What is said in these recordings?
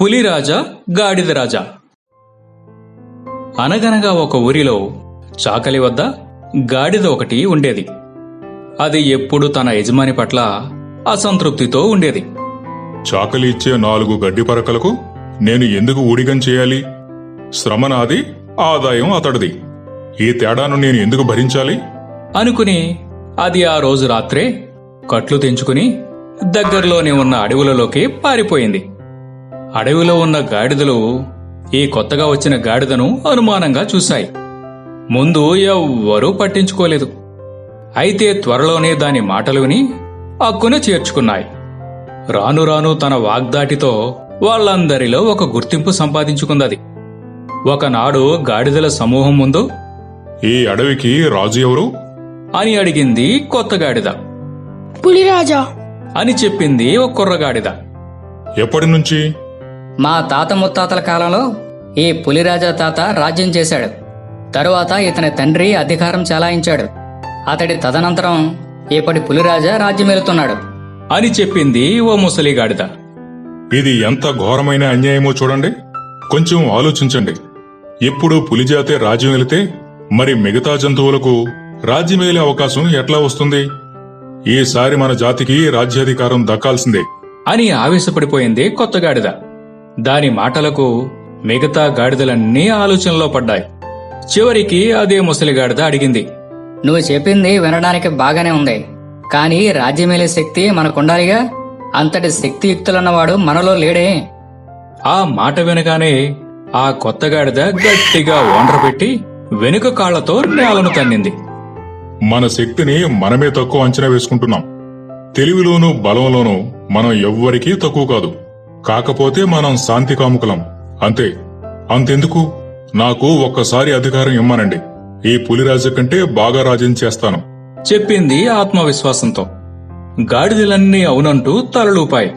పులిరాజా గాడిద రాజా. అనగనగా ఒక ఊరిలో చాకలి వద్ద గాడిద ఒకటి ఉండేది. అది ఎప్పుడు తన యజమాని పట్ల అసంతృప్తితో ఉండేది. చాకలి ఇచ్చే నాలుగు గడ్డి పరకలకు నేను ఎందుకు ఊడిగం చేయాలి? శ్రమ నాది ఆదాయం అతడిది. ఈ తేడాను నేను ఎందుకు భరించాలి? అనుకుని అది ఆ రోజు రాత్రే కట్లు తెంచుకుని దగ్గరలోనే ఉన్న అడవులలోకి పారిపోయింది. అడవిలో ఉన్న గాడిదలు ఈ కొత్తగా వచ్చిన గాడిదను అనుమానంగా చూశాయి. ముందు ఎవ్వరూ పట్టించుకోలేదు. అయితే త్వరలోనే దాని మాటలు విని అక్కున చేర్చుకున్నాయి. రాను రాను తన వాగ్దాటితో వాళ్ళందరిలో ఒక గుర్తింపు సంపాదించుకుందది. ఒకనాడు గాడిదల సమూహం ముందు ఈ అడవికి రాజు ఎవరు? అని అడిగింది కొత్త గాడిద. పులిరాజా! అని చెప్పింది ఒక కుర్రగాడిద. ఎప్పటి నుంచి? మా తాత ముత్తాతల కాలంలో ఈ పులిరాజా తాత రాజ్యం చేశాడు. తరువాత ఇతని తండ్రి అధికారం చెలాయించాడు. అతడి తదనంతరం ఇప్పటి పులిరాజా రాజ్యమేలుతున్నాడు. అని చెప్పింది ఓ ముసలిగాడిద. ఇది ఎంత ఘోరమైన అన్యాయమో చూడండి. కొంచెం ఆలోచించండి. ఎప్పుడు పులిజాతే రాజ్యం వెళితే మరి మిగతా జంతువులకు రాజ్యమేలే అవకాశం ఎట్లా వస్తుంది? ఈసారి మన జాతికి రాజ్యాధికారం దక్కాల్సిందే. అని ఆవేశపడిపోయింది కొత్త గాడిద దాని మాటలకు మిగతా గాడిదలన్నీ ఆలోచనలో పడ్డాయి. చివరికి అదే ముసలిగాడిద అడిగింది. నువ్వు చెప్పింది వినడానికి బాగానే ఉంది. కానీ రాజ్యమేలే శక్తి మనకుండాలిగా? అంతటి శక్తియుక్తులున్నవాడు మనలో లేడే. ఆ మాట వినగానే ఆ కొత్త గాడిద గట్టిగా పెట్టి వెనుక కాళ్ళతో నేలను తన్నింది. మన శక్తిని మనమే తక్కువ అంచనా వేసుకుంటున్నాం. తెలివిలోనూ బలంలోనూ మనం ఎవ్వరికీ తక్కువ కాదు. కాకపోతే మనం శాంతి కాముకులం. అంతే. అంతెందుకు? నాకు ఒక్కసారి అధికారం ఇమ్మనండి. ఈ పులిరాజు కంటే బాగా రాజ్యం చేస్తాను. చెప్పింది ఆత్మవిశ్వాసంతో. గాడిదలన్నీ అవునంటూ తలలూపాయి.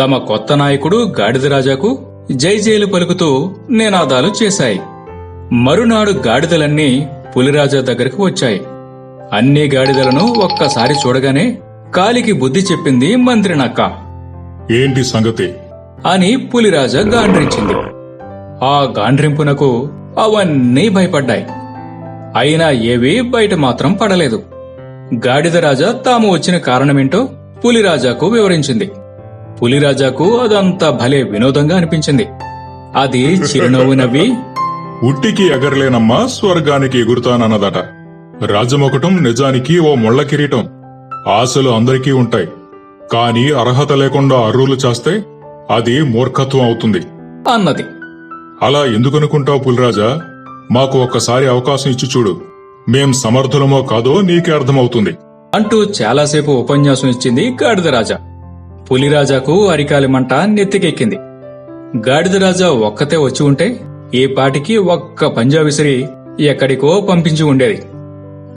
తమ కొత్త నాయకుడు గాడిదరాజాకు జైజేలు పలుకుతూ నినాదాలు చేశాయి. మరునాడు గాడిదలన్నీ పులిరాజా దగ్గరకు వచ్చాయి. అన్ని గాడిదలను ఒక్కసారి చూడగానే కాలికి బుద్ధి చెప్పింది మంత్రి నక్క ఏంటి సంగతి? అని పులిరాజా గాండ్రించింది. ఆ గాండ్రింపునకు అవన్నీ భయపడ్డాయి. అయినా ఏవీ బయట మాత్రం పడలేదు. గాడిద రాజా తాము వచ్చిన కారణమేంటో పులిరాజాకు వివరించింది. పులిరాజాకు అదంతా భలే వినోదంగా అనిపించింది. అది చిరునవ్వు నవ్వి ఉట్టికి ఎగరలేనమ్మా స్వర్గానికి ఎగురుతానన్నదట. రాజమొకటం నిజానికి ఓ ముళ్ళ కిరీటం. ఆశలు అందరికీ ఉంటాయి. కాని అర్హత లేకుండా అర్రులు చేస్తే అది మూర్ఖత్వం అవుతుంది. అన్నది. అలా ఎందుకనుకుంటావు పులిరాజా? మాకు ఒక్కసారి అవకాశం ఇచ్చి చూడు. మేం సమర్థులమో కాదో నీకే అర్థమవుతుంది. అంటూ చాలాసేపు ఉపన్యాసం ఇచ్చింది గాడిద రాజా పులిరాజాకు అరికాలి మంట నెత్తికెక్కింది. గాడిద రాజా ఒక్కతే వచ్చి ఉంటే ఈ పాటికి ఒక్క పంజా విసిరి ఎక్కడికో పంపించి ఉండేది.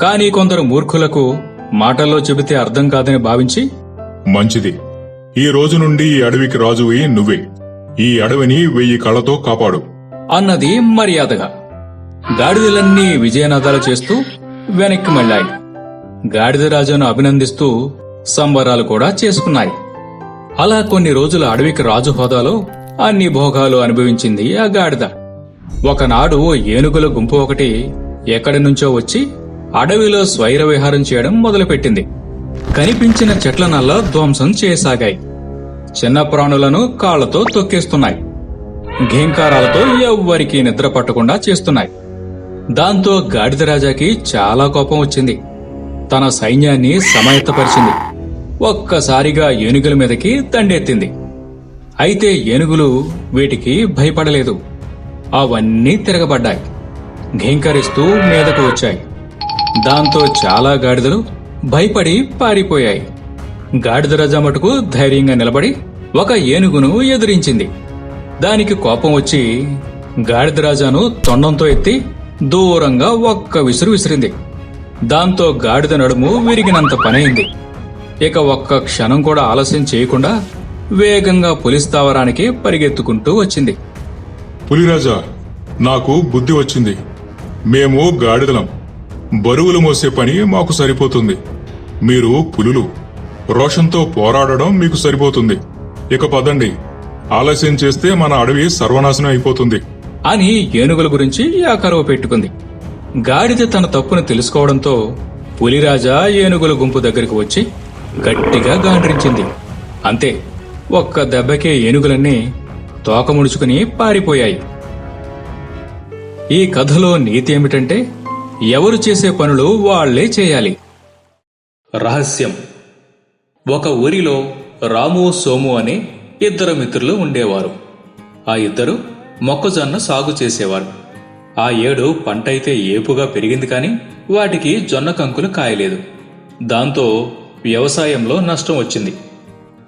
కాని కొందరు మూర్ఖులకు మాటల్లో చెబితే అర్థం కాదని భావించి మంచిది. ఈ రోజు నుండి ఈ అడవికి రాజువి నువ్వే. ఈ అడవిని వెయ్యి కళ్ళతో కాపాడు. అన్నది మర్యాదగా. గాడిదలన్నీ విజయనాదాలు చేస్తూ వెనక్కి మళ్ళాయి. గాడిదరాజును అభినందిస్తూ సంబరాలు కూడా చేసుకున్నాయి. అలా కొన్ని రోజుల అడవికి రాజు హోదాలో అన్ని భోగాలు అనుభవించింది ఆ గాడిద. ఒకనాడు ఓ ఏనుగుల గుంపు ఒకటి ఎక్కడి నుంచో వచ్చి అడవిలో స్వైర విహారం చేయడం మొదలుపెట్టింది. కనిపించిన చెట్లనల్లా ధ్వంసం చేయసాగాయి. చిన్న ప్రాణులను కాళ్ళతో తొక్కేస్తున్నాయి. ఘీంకారాలతో ఎవ్వరికీ నిద్ర పట్టకుండా చేస్తున్నాయి. దాంతో గాడిద రాజాకి చాలా కోపం వచ్చింది. తన సైన్యాన్ని సమాయత్తపరిచింది. ఒక్కసారిగా ఏనుగుల మీదకి దండెత్తింది. అయితే ఏనుగులు వీటికి భయపడలేదు. అవన్నీ తిరగబడ్డాయి. ఘీంకరిస్తూ మీదకు వచ్చాయి. దాంతో చాలా గాడిదలు భయపడి పారిపోయాయి. గాడిద రాజా మటుకు ధైర్యంగా నిలబడి ఒక ఏనుగును ఎదిరించింది. దానికి కోపం వచ్చి గాడిద రాజాను తొండంతో ఎత్తి దూరంగా ఒక్క విసురు విసిరింది. దాంతో గాడిద నడుము విరిగినంత పనైంది. ఇక ఒక్క క్షణం కూడా ఆలస్యం చేయకుండా వేగంగా పులిస్ స్థావరానికి పరిగెత్తుకుంటూ వచ్చింది. పులిరాజా నాకు బుద్ధి వచ్చింది. మేము గాడిదలం. బరువులు మోసే పని మాకు సరిపోతుంది. మీరు పులులు రోషంతో పోరాడడం మీకు సరిపోతుంది. ఇక పదండి. ఆలస్యం చేస్తే మన అడవి సర్వనాశనం అయిపోతుంది. అని ఏనుగుల గురించి యాకరవ పెట్టుకుంది. గాడిద తన తప్పును తెలుసుకోవడంతో పులిరాజా ఏనుగుల గుంపు దగ్గరికి వచ్చి గట్టిగా గాండ్రించింది. అంతే ఒక్క దెబ్బకే ఏనుగులన్నీ తోక ముడుచుకుని పారిపోయాయి. ఈ కథలో నీతి ఏమిటంటే ఎవరు చేసే పనులు వాళ్ళే చేయాలి. రహస్యం. ఒక ఊరిలో రాము సోము అనే ఇద్దరు మిత్రులు ఉండేవారు. ఆ ఇద్దరు మొక్కజొన్న సాగు చేసేవారు. ఆ ఏడు పంట అయితే ఏపుగా పెరిగింది కానీ వాటికి జొన్న కంకులు కాయలేదు. దాంతో వ్యవసాయంలో నష్టం వచ్చింది.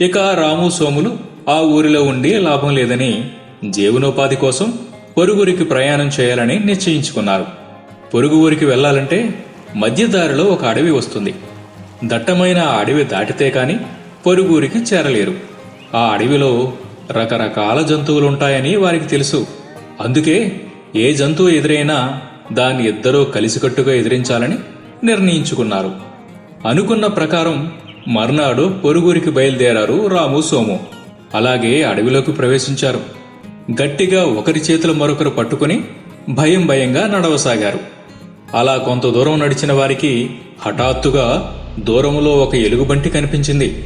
ఇక రాము సోములు ఆ ఊరిలో ఉండి లాభం లేదని జీవనోపాధి కోసం పొరుగురికి ప్రయాణం చేయాలని నిశ్చయించుకున్నారు. పొరుగు ఊరికి వెళ్ళాలంటే మధ్యదారిలో ఒక అడవి వస్తుంది. దట్టమైన అడవి దాటితే కాని పొరుగురికి చేరలేరు. ఆ అడవిలో రకరకాల జంతువులుంటాయని వారికి తెలుసు. అందుకే ఏ జంతువు ఎదురైనా దాన్ని ఇద్దరూ కలిసికట్టుగా ఎదిరించాలని నిర్ణయించుకున్నారు. అనుకున్న ప్రకారం మర్నాడు పొరుగురికి బయలుదేరారు రాము సోము. అలాగే అడవిలోకి ప్రవేశించారు. గట్టిగా ఒకరి చేతులు మరొకరు పట్టుకుని భయం భయంగా నడవసాగారు. అలా కొంత దూరం నడిచిన వారికి హఠాత్తుగా దూరంలో ఒక ఎలుగుబంటి కనిపించింది.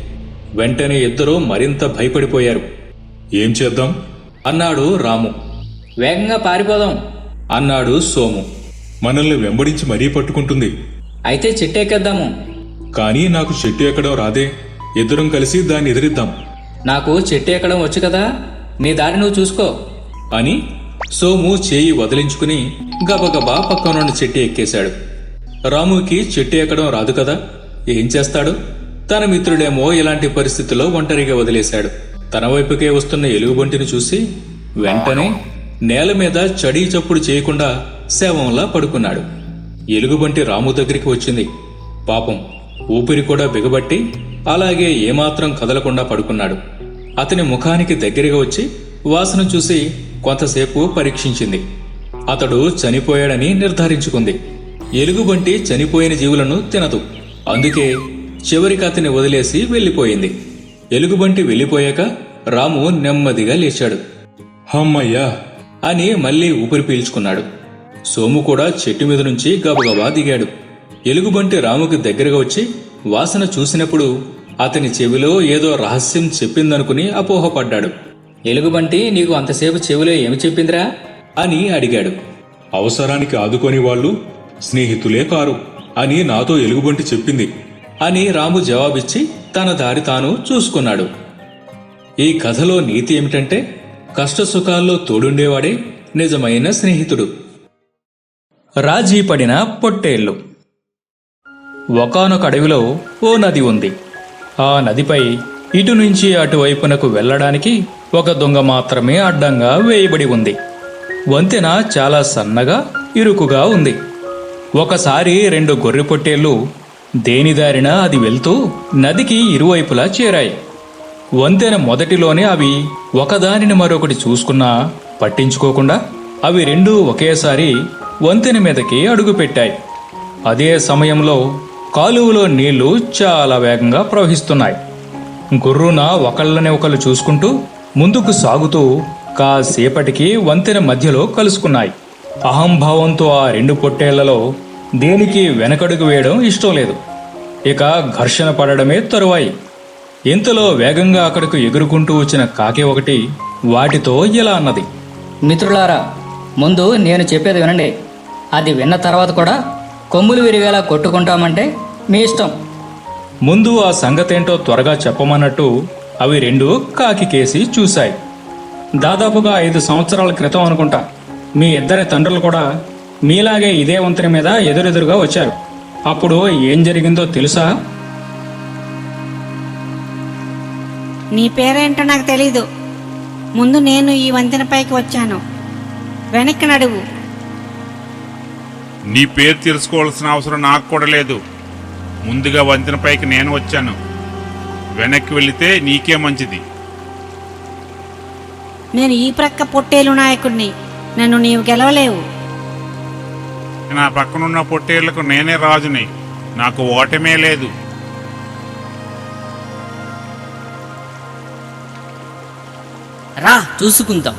వెంటనే ఇద్దరూ మరింత భయపడిపోయారు. ఏం చేద్దాం? అన్నాడు రాము. వేగంగా పారిపోదాం. అన్నాడు సోము. మనల్ని వెంబడించి మరీ పట్టుకుంటుంది. అయితే చెట్టెక్కేద్దాము. కానీ నాకు చెట్టు ఎక్కడం రాదే. ఇద్దరం కలిసి దాన్ని ఎదిరిద్దాం. నాకు చెట్టు ఎక్కడం వచ్చు కదా? నీ దారి నువ్వు చూసుకో. అని సోము చేయి వదిలించుకుని గబగబా పక్కనున్న చెట్టు ఎక్కేశాడు. రాముకి చెట్టు ఎక్కడం రాదు కదా? ఏం చేస్తాడు? తన మిత్రుడేమో ఇలాంటి పరిస్థితిలో ఒంటరిగా వదిలేశాడు. తన వైపుకే వస్తున్న ఎలుగుబంటిని చూసి వెంటనే నేల మీద చడీ చప్పుడు చేయకుండా శవంలా పడుకున్నాడు. ఎలుగుబంటి రాము దగ్గరికి వచ్చింది. పాపం ఊపిరి కూడా బిగబట్టి అలాగే ఏమాత్రం కదలకుండా పడుకున్నాడు. అతని ముఖానికి దగ్గరగా వచ్చి వాసన చూసి కొంతసేపు పరీక్షించింది. అతడు చనిపోయాడని నిర్ధారించుకుంది. ఎలుగుబంటి చనిపోయిన జీవులను తినదు. అందుకే చివరికి అతని వదిలేసి వెళ్ళిపోయింది. ఎలుగుబంటి వెళ్ళిపోయాక రాము నెమ్మదిగా లేచాడు. హమ్మయ్యా! అని మళ్ళీ ఊపిరి పీల్చుకున్నాడు. సోము కూడా చెట్టు మీద నుంచి గబగబా దిగాడు. ఎలుగుబంటి రాముకి దగ్గరగా వచ్చి వాసన చూసినప్పుడు అతని చెవిలో ఏదో రహస్యం చెప్పిందనుకుని అపోహపడ్డాడు. ఎలుగుబంటి నీకు అంతసేపు చెవిలో ఏమి చెప్పిందిరా? అని అడిగాడు. అవసరానికి ఆదుకొని వాళ్ళు స్నేహితులే కారు. అని నాతో ఎలుగుబంటి చెప్పింది. అని రాము జవాబిచ్చి తన దారి తాను చూసుకున్నాడు. ఈ కథలో నీతి ఏమిటంటే కష్టసుఖాల్లో తోడుండేవాడే నిజమైన స్నేహితుడు. రాజీ పడిన పొట్టేళ్ళు ఒకానొక అడవిలో ఓ నది ఉంది. ఆ నదిపై ఇటు నుంచి అటువైపునకు వెళ్ళడానికి ఒక దొంగ మాత్రమే అడ్డంగా వేయబడి ఉంది. వంతెన చాలా సన్నగా ఇరుకుగా ఉంది. ఒకసారి రెండు గొర్రె పొట్టేళ్ళు దేనిదారిన అది వెళ్తూ నదికి ఇరువైపులా చేరాయి. వంతెన మొదటిలోనే అవి ఒకదానిని మరొకటి చూసుకున్నా పట్టించుకోకుండా అవి రెండూ ఒకేసారి వంతెన మీదకి అడుగుపెట్టాయి అదే సమయంలో కాలువలో నీళ్ళు చాలా వేగంగా ప్రవహిస్తున్నాయి. గుర్రున ఒకళ్ళని ఒకళ్ళు చూసుకుంటూ ముందుకు సాగుతూ కాసేపటికి వంతెన మధ్యలో కలుసుకున్నాయి. అహంభావంతో ఆ రెండు పొట్టేళ్ళలో దేనికి వెనకడుగు వేయడం ఇష్టం లేదు. ఇక ఘర్షణ పడడమే తరువాయి. ఇంతలో వేగంగా అక్కడకు ఎగురుకుంటూ వచ్చిన కాకి ఒకటి వాటితో ఇలా అన్నది. మిత్రులారా ముందు నేను చెప్పేది వినండి. అది విన్న తర్వాత కూడా కొమ్ములు విరిగేలా కొట్టుకుంటామంటే మీ ఇష్టం. ముందు ఆ సంగతేంటో త్వరగా చెప్పమన్నట్టు అవి రెండు కాకి కేసి చూశాయి. దాదాపుగా ఐదు సంవత్సరాల క్రితం అనుకుంటా. మీ ఇద్దరి తండ్రులు కూడా మీలాగే ఇదే వంతెన మీద ఎదురెదురుగా వచ్చారు. అప్పుడు ఏం జరిగిందో తెలుసా? నీ పేరేంటో నాకు తెలీదు. ముందు నేను ఈ వంతెనపైకి వచ్చాను. వెనక్కి నడువు. నీ పేరు తెలుసుకోవాల్సిన అవసరం నాకు కూడా లేదు. ముందుగా వంతెనపైకి నేను వచ్చాను. వెనక్కి వెళితే నీకే మంచిది. నేను ఈ ప్రక్క పొట్టేలు నాయకుడిని. నన్ను నీవు గెలవలేవు. నా పక్కనున్న పొట్టేళ్ళకు నేనే రాజుని. నాకు ఓటమే లేదు. రా చూసుకుందాం.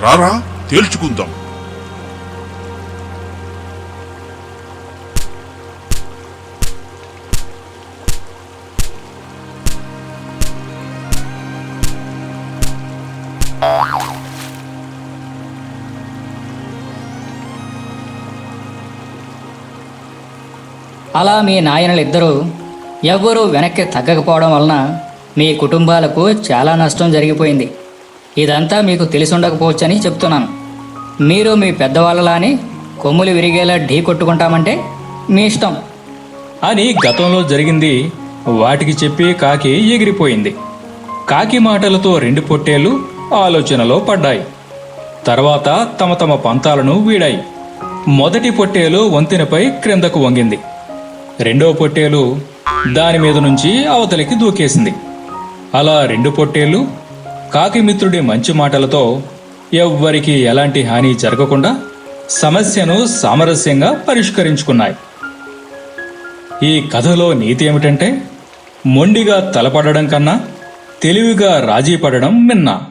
రారా తేల్చుకుందాం. అలా మీ నాయనలిద్దరూ ఎవ్వరూ వెనక్కి తగ్గకపోవడం వలన మీ కుటుంబాలకు చాలా నష్టం జరిగిపోయింది. ఇదంతా మీకు తెలిసి ఉండకపోవచ్చని చెప్తున్నాను. మీరు మీ పెద్దవాళ్ళలానే కొమ్ములు విరిగేలా ఢీ కొట్టుకుంటామంటే మీ ఇష్టం. అని గతంలో జరిగింది వాటికి చెప్పి కాకి ఎగిరిపోయింది. కాకి మాటలతో రెండు పొట్టేళ్ళు ఆలోచనలో పడ్డాయి. తర్వాత తమ తమ పంతాలను వీడాయి. మొదటి పొట్టేలు వంతెనపై క్రిందకు వంగింది. రెండో పొట్టేలు దాని మీద నుంచి అవతలికి దూకేసింది. అలా రెండు పొట్టేళ్ళు కాకిమిత్రుడి మంచి మాటలతో ఎవ్వరికీ ఎలాంటి హాని జరగకుండా సమస్యను సామరస్యంగా పరిష్కరించుకున్నాయి. ఈ కథలో నీతి ఏమిటంటే మొండిగా తలపడడం కన్నా తెలివిగా రాజీ పడడం మిన్నా.